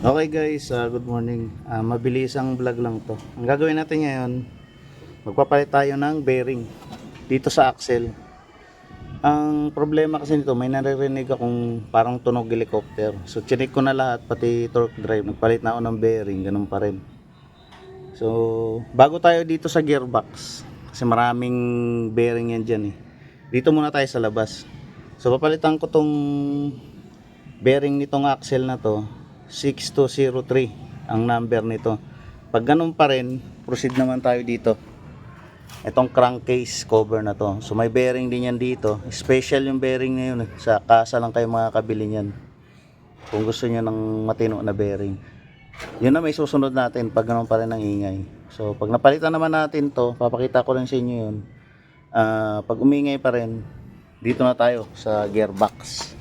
Okay guys, uh, good morning. Uh, mabilisang vlog lang to. Ang gagawin natin ngayon, magpapalit tayo ng bearing dito sa axle. Ang problema kasi nito, may naririnig akong parang tunog helicopter. So chinik ko na lahat, pati torque drive. Nagpalit na ako ng bearing, ganun pa rin. So, bago tayo dito sa gearbox, kasi maraming bearing yan dyan eh. Dito muna tayo sa labas. So, papalitan ko tong bearing nitong axle na to 6203 ang number nito. Pag ganun pa rin proceed naman tayo dito. Itong crankcase cover na to. So may bearing din yan dito. Special yung bearing na yun eh. sa kasa lang kayo makakabili niyan. Kung gusto niyo ng matino na bearing. Yun na may susunod natin pag ganun pa rin ang ingay. So pag napalitan naman natin to papakita ko lang sa inyo yun. Ah, pag umingay pa rin dito na tayo sa gearbox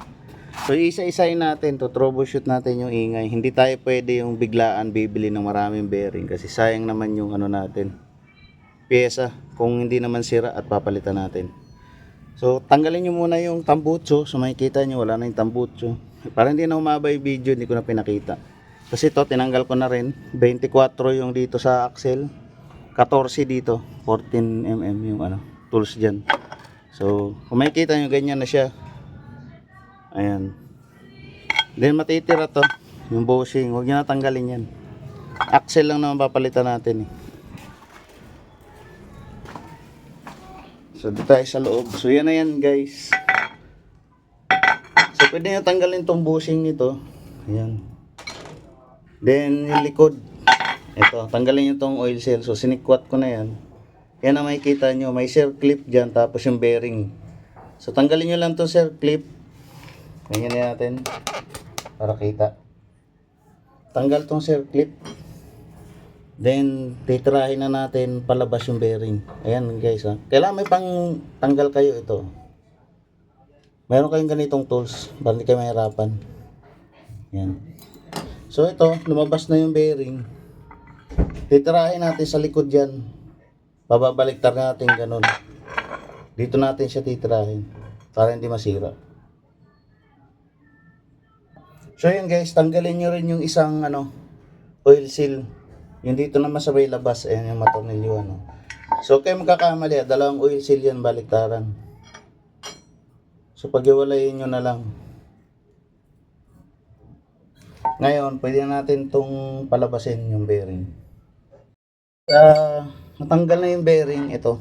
So isa-isahin natin to troubleshoot natin yung ingay. Hindi tayo pwede yung biglaan bibili ng maraming bearing kasi sayang naman yung ano natin. Pyesa kung hindi naman sira at papalitan natin. So tanggalin nyo muna yung tambutso. So makikita nyo wala na yung tambutso. Para hindi na umaba yung video hindi ko na pinakita. Kasi to tinanggal ko na rin. 24 yung dito sa axle. 14 dito. 14 mm yung ano tools dyan. So kung makikita nyo ganyan na siya. Ayan. Then matitira to. Yung bushing. Huwag nyo natanggalin yan. Axle lang naman papalitan natin eh. So dito tayo sa loob. So yan na yan guys. So pwede nyo tanggalin tong bushing nito. Ayan. Then yung likod. Ito. Tanggalin nyo tong oil seal. So sinikwat ko na yan. Yan ang makikita nyo. May share clip dyan. Tapos yung bearing. So tanggalin nyo lang tong share clip. Ganyan na natin. Para kita. Tanggal tong share clip. Then, titirahin na natin palabas yung bearing. Ayan guys ha. Kailangan may pang tanggal kayo ito. Meron kayong ganitong tools para hindi kayo mahirapan. Yan. So ito, lumabas na yung bearing. Titirahin natin sa likod yan. Bababaliktad natin ganun. Dito natin siya titirahin. Para hindi masira. So yun guys, tanggalin nyo rin yung isang ano, oil seal. Yung dito naman sabay labas, ayan yung matornilyo ano. So kayo magkakamali, ah, dalawang oil seal yan baliktaran. So paghiwalayin nyo na lang. Ngayon, pwede na natin tong palabasin yung bearing. Ah, natanggal na yung bearing, ito.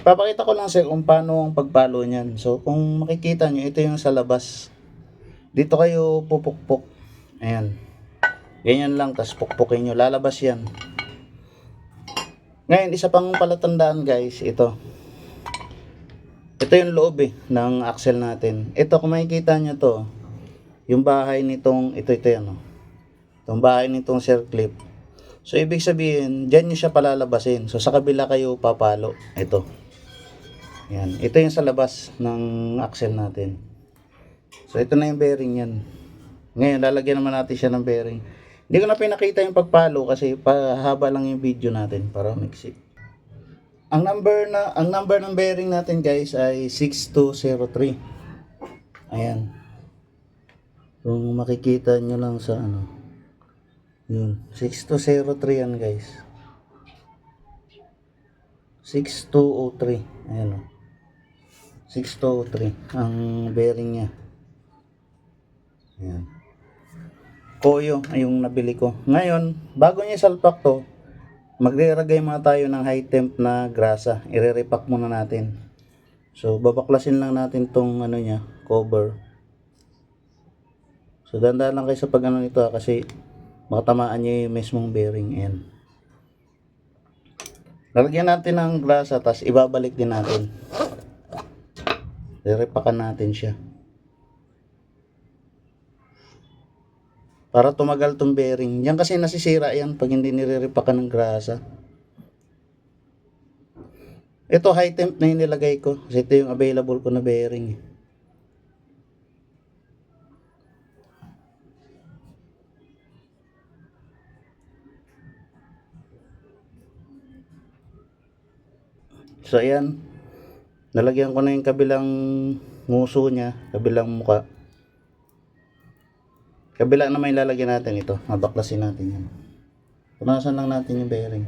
Papakita ko lang sa kung paano ang pagpalo niyan. So kung makikita nyo, ito yung sa labas. Dito kayo pupukpok. Ayan. Ganyan lang, tapos pukpukin nyo. Lalabas yan. Ngayon, isa pang palatandaan guys, ito. Ito yung loob eh, ng axle natin. Ito, kung makikita nyo to, yung bahay nitong, ito, ito yan oh. Itong bahay nitong circlip. So, ibig sabihin, dyan nyo siya palalabasin. So, sa kabila kayo papalo. Ito. Yan. Ito yung sa labas ng axle natin. So, ito na yung bearing yan. Ngayon, lalagyan naman natin siya ng bearing. Hindi ko na pinakita yung pagpalo kasi pahaba lang yung video natin para mixi. Ang number na ang number ng bearing natin guys ay 6203. Ayan. Kung makikita nyo lang sa ano. Yun. 6203 yan guys. 6203. Ayan o. 6203. Ang bearing niya. Ayan. Koyo yung nabili ko. Ngayon, bago niya salpak to, magre-ragay muna tayo ng high temp na grasa. Ire-repack muna natin. So, babaklasin lang natin tong ano niya, cover. So, dandahan lang kayo sa pag ano nito ha, kasi makatamaan niya yung mismong bearing. Ayan. Lalagyan natin ng grasa, tapos ibabalik din natin. Re-repackan natin siya. Para tumagal tong bearing. Yan kasi nasisira yan pag hindi nire-repakan ng grasa. Ito high temp na yung nilagay ko. Kasi ito yung available ko na bearing. So ayan. Nalagyan ko na yung kabilang nguso niya, kabilang muka. Kabila naman ilalagyan natin ito. Mabaklasin natin yan. Punasan lang natin yung bearing.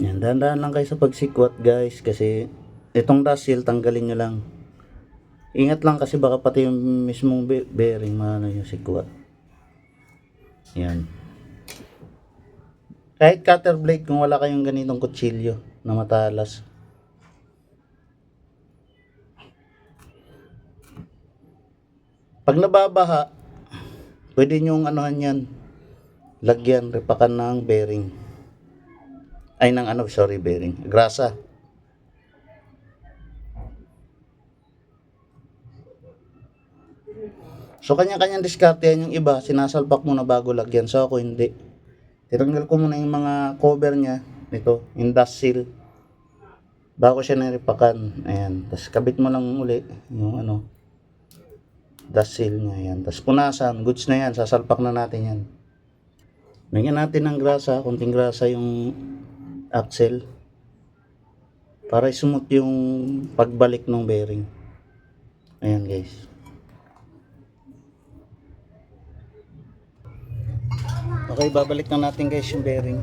Yan, dahan-dahan lang kayo sa pagsikwat guys kasi itong dust seal tanggalin nyo lang. Ingat lang kasi baka pati yung mismong be- bearing maano yung sikwat. Yan. Kahit cutter blade kung wala kayong ganitong kutsilyo na matalas. Pag nababaha, pwede nyong anuhan yan. Lagyan, repakan ng bearing. Ay, ng ano, sorry, bearing. Grasa. So, kanya-kanyang diskarte yan yung iba. Sinasalpak muna bago lagyan. So, ako hindi. Tinanggal ko muna yung mga cover niya. Ito, yung dust seal. Bago siya naripakan. Ayan. Tapos, kabit mo lang uli yung ano, dust seal niya. Ayan. Tapos, punasan. Goods na yan. Sasalpak na natin yan. Lagyan natin ng grasa. Kunting grasa yung axle. Para smooth yung pagbalik ng bearing. Ayan guys. Okay, babalik na natin guys yung bearing.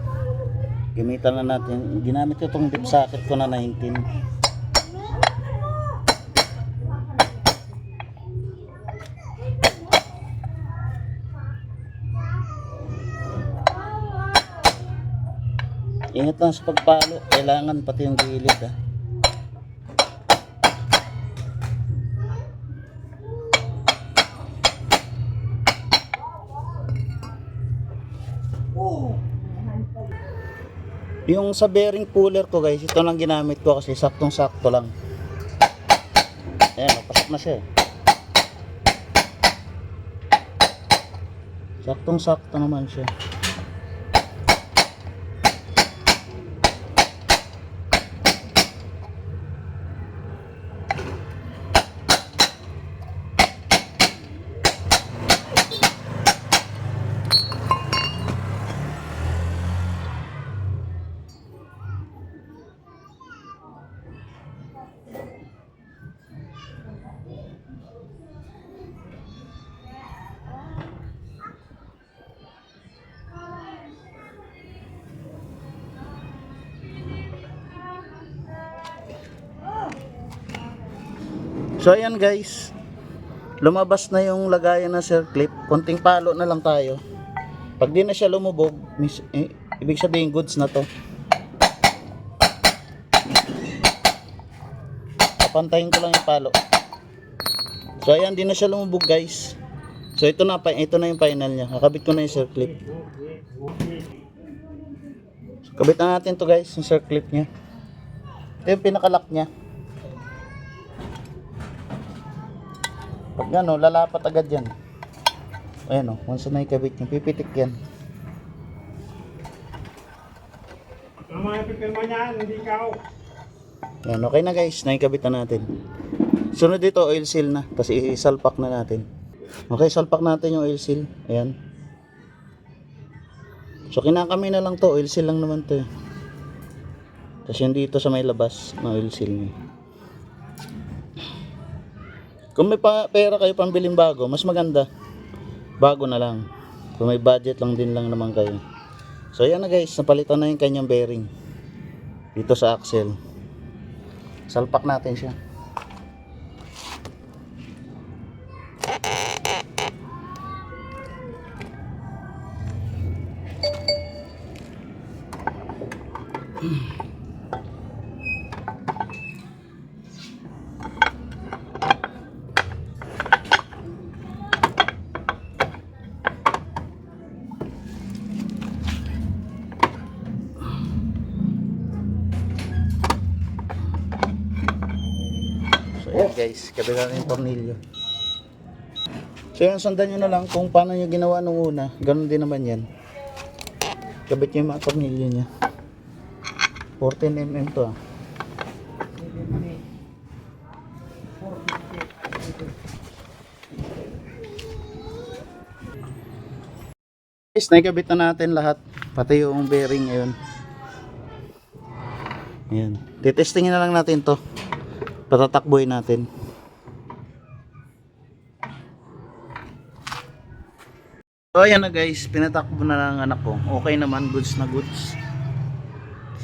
Gamitan na natin. Ginamit ko itong dip socket ko na 19. Ingat lang sa pagpalo. Kailangan pati yung gilid ah. Yung sa bearing puller ko guys, ito lang ginamit ko kasi saktong sakto lang. Ayan, napasok na siya. eh. Saktong sakto naman siya. So ayan guys. Lumabas na yung lagayan ng circlip. Konting palo na lang tayo. Pag di na siya lumubog, mis- eh, ibig sabihin goods na to. Papantayin ko lang yung palo. So ayan, di na siya lumubog guys. So ito na, ito na yung final niya. Kakabit ko na yung circlip. So, kabit na natin to guys, yung circlip niya. Ito yung pinakalock niya. Pag ano, lalapat agad yan. Ayan o, once na ikabit yung pipitik yan. Ang mga pipirma niyan, hindi ikaw. Yan, okay na guys, naikabit na natin. Sunod dito, oil seal na. Tapos isalpak na natin. Okay, salpak natin yung oil seal. Ayan. So, kinakami na lang to. Oil seal lang naman to. eh. Tapos yung dito sa may labas na oil seal niya. Kung may pa pera kayo pambiling bago, mas maganda. Bago na lang. Kung may budget lang din lang naman kayo. So, ayan na guys. Napalitan na yung kanyang bearing. Dito sa axle. Salpak natin siya. So ayan guys, kabila na yung tornilyo. So yan, sundan nyo na lang kung paano nyo ginawa nung una. Ganun din naman yan. Kabit nyo yung mga tornilyo niya. 14mm to ah. Guys, naikabit na natin lahat. Pati yung bearing ngayon. Ayan. Titestingin na lang natin to. Patatakbuhin natin. So ayan na guys, pinatakbo na ng anak ko. Okay naman, goods na goods.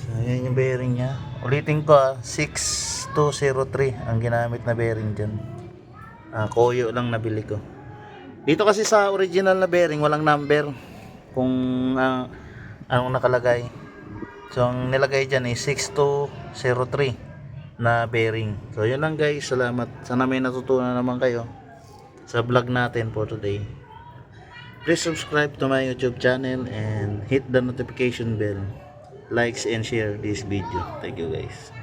So ayan yung bearing niya. Ulitin ko ah, 6203 ang ginamit na bearing dyan. Ah, koyo lang nabili ko. Dito kasi sa original na bearing, walang number. Kung ah, anong nakalagay. So ang nilagay dyan is 6203 na bearing. So yun lang guys, salamat. Sana may natutunan naman kayo sa vlog natin for today. Please subscribe to my YouTube channel and hit the notification bell. Likes and share this video. Thank you guys.